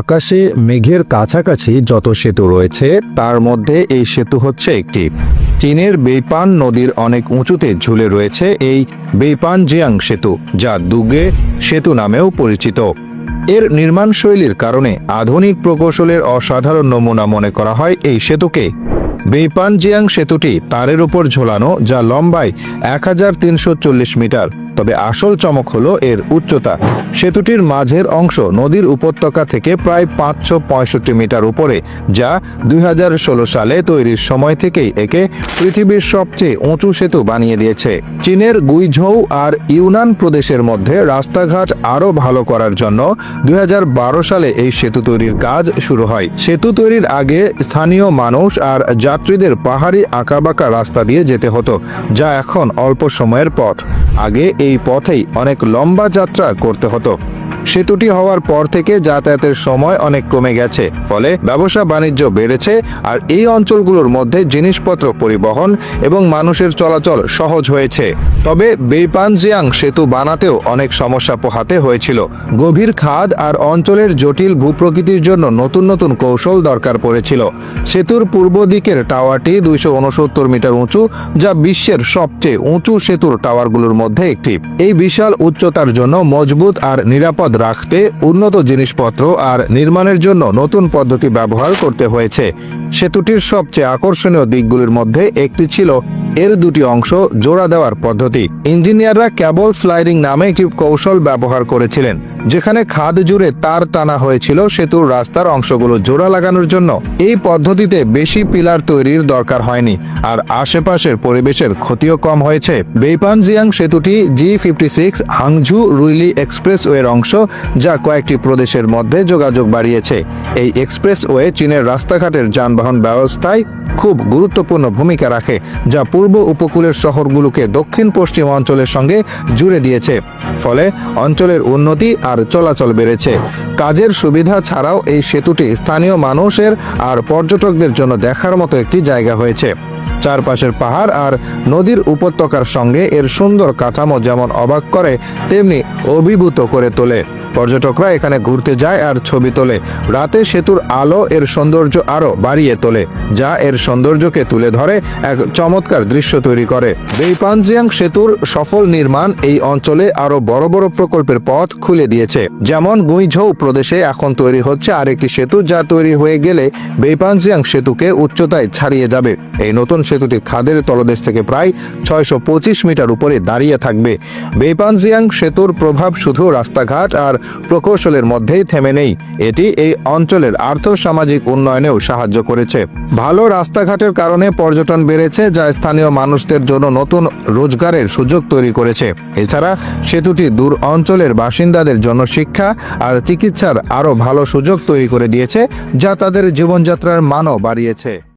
আকাশে মেঘের কাছাকাছি যত সেতু রয়েছে, তার মধ্যে এই সেতু হচ্ছে একটি। চীনের বেইপান নদীর অনেক উঁচুতে ঝুলে রয়েছে এই বেইপান জিয়াং সেতু, যা দুগে সেতু নামেও পরিচিত। এর নির্মাণ শৈলীর কারণে আধুনিক প্রকৌশলের অসাধারণ নমুনা মনে করা হয় এই সেতুকে। বেইপান জিয়াং সেতুটি তারের উপর ঝোলানো, যা লম্বায় এক হাজার তিনশো চল্লিশ মিটার তবে আসল চমক হলো এর উচ্চতা। সেতুটির মাঝের অংশ নদীর উপত্যকা থেকে প্রায় পাঁচশো পঁয়ষট্টি মিটার উপরে, যা দুই হাজার ষোলো সালে তৈরির সময় থেকেই একে পৃথিবীর সবচেয়ে উঁচু সেতু বানিয়ে দিয়েছে। চীনের গুইঝৌ আর ইউনান প্রদেশের মধ্যে রাস্তাঘাট আরও ভালো করার জন্য দুই হাজার বারো সালে এই সেতু তৈরির কাজ শুরু হয়। সেতু তৈরির আগে স্থানীয় মানুষ আর যাত্রীদের পাহাড়ি আঁকাবাঁকা রাস্তা দিয়ে যেতে হতো, যা এখন অল্প সময়ের পথ। আগে এই পথেই অনেক লম্বা যাত্রা করতে হতো। সেতুটি হওয়ার পর থেকে যাতায়াতের সময় অনেক কমে গেছে, ফলে ব্যবসা বাণিজ্য বেড়েছে আর এই অঞ্চলগুলোর মধ্যে জিনিসপত্র পরিবহন এবং মানুষের চলাচল সহজ হয়েছে। তবে বেইপানজিয়াং সেতু বানাতেও অনেক সমস্যা পোহাতে হয়েছিল। গভীর খাদ আর অঞ্চলের জটিল ভূপ্রকৃতির জন্য নতুন নতুন কৌশল দরকার পড়েছিল। সেতুর পূর্ব দিকের টাওয়ারটি দুইশো উনসত্তর মিটার উঁচু, যা বিশ্বের সবচেয়ে উঁচু সেতুর টাওয়ারগুলোর মধ্যে একটি। এই বিশাল উচ্চতার জন্য মজবুত আর নিরাপদ রাখতে উন্নত জিনিসপত্র আর নির্মাণের জন্য নতুন পদ্ধতি ব্যবহার করতে হয়েছে। সেতুটির সবচেয়ে আকর্ষণীয় দিকগুলির মধ্যে একটি ছিল এর দুটি অংশ জোড়া দেওয়ার পদ্ধতি। ইঞ্জিনিয়াররা ক্যাবল স্লাইডিং নামে একটি কৌশল ব্যবহার করেছিলেন। যেখানে খাদ জুড়ে তার টানা হয়েছিল সেতুর রাস্তার অংশগুলো জোড়া লাগানোর জন্য। এই পদ্ধতিতে বেশি পিলার তৈরির দরকার হয়নি, আর আশেপাশের পরিবেশের ক্ষতিও কম হয়েছে। বেইপানজিয়াং সেতুটি G fifty six Hangzhou Ruili এক্সপ্রেসওয়ের অংশ, যা কয়েকটি প্রদেশের মধ্যে যোগাযোগ বাড়িয়েছে। এই এক্সপ্রেসওয়ে চীনের রাস্তাঘাটের যানবাহন ব্যবস্থায় খুব গুরুত্বপূর্ণ ভূমিকা রাখে, যা পূর্ব উপকূলের শহরগুলোকে দক্ষিণ পশ্চিম অঞ্চলের সঙ্গে জুড়ে দিয়েছে। ফলে অঞ্চলের উন্নতি আর চলাচল বেড়েছে। কাজের সুবিধা ছাড়াও এই সেতুটি স্থানীয় মানুষের আর পর্যটকদের জন্য দেখার মতো একটি জায়গা হয়েছে। চারপাশের পাহাড় আর নদীর উপত্যকার সঙ্গে এর সুন্দর কাঠামো যেমন অবাক করে, তেমনি অভিভূত করে তোলে। পর্যটকরা এখানে ঘুরতে যায় আর ছবি তোলে। রাতে সেতুর আলো এর সৌন্দর্য আরও বাড়িয়ে তোলে, যা এর সৌন্দর্যকে তুলে ধরে, এক চমৎকার দৃশ্য তৈরি করে। বেইপানজিয়াং সেতুর সফল নির্মাণ এই অঞ্চলে আরও বড় বড় প্রকল্পের পথ খুলে দিয়েছে। যেমন গুইঝৌ প্রদেশে এখন তৈরি হচ্ছে আরেকটি সেতু, যা তৈরি হয়ে গেলে বেইপানজিয়াং সেতুকে উচ্চতায় ছাড়িয়ে যাবে। এই নতুন সেতুটি খাদের তলদেশ থেকে প্রায় ছয়শো পঁচিশ মিটার উপরে দাঁড়িয়ে থাকবে। বেইপানজিয়াং সেতুর প্রভাব শুধু রাস্তাঘাট আর প্রকৌশলের মধ্যেই থেমে নেই। এটি এই অঞ্চলের আর্থ সামাজিক উন্নয়নেও সাহায্য করেছে। ভালো রাস্তাঘাটের কারণে পর্যটন বেড়েছে, যা স্থানীয় মানুষদের জন্য নতুন রোজগারের সুযোগ তৈরি করেছে। এছাড়া, সেতুটি দূর অঞ্চলের বাসিন্দাদের জন্য শিক্ষা আর চিকিৎসার আরও ভালো সুযোগ তৈরি করে দিয়েছে, যা তাদের জীবনযাত্রার মানও বাড়িয়েছে।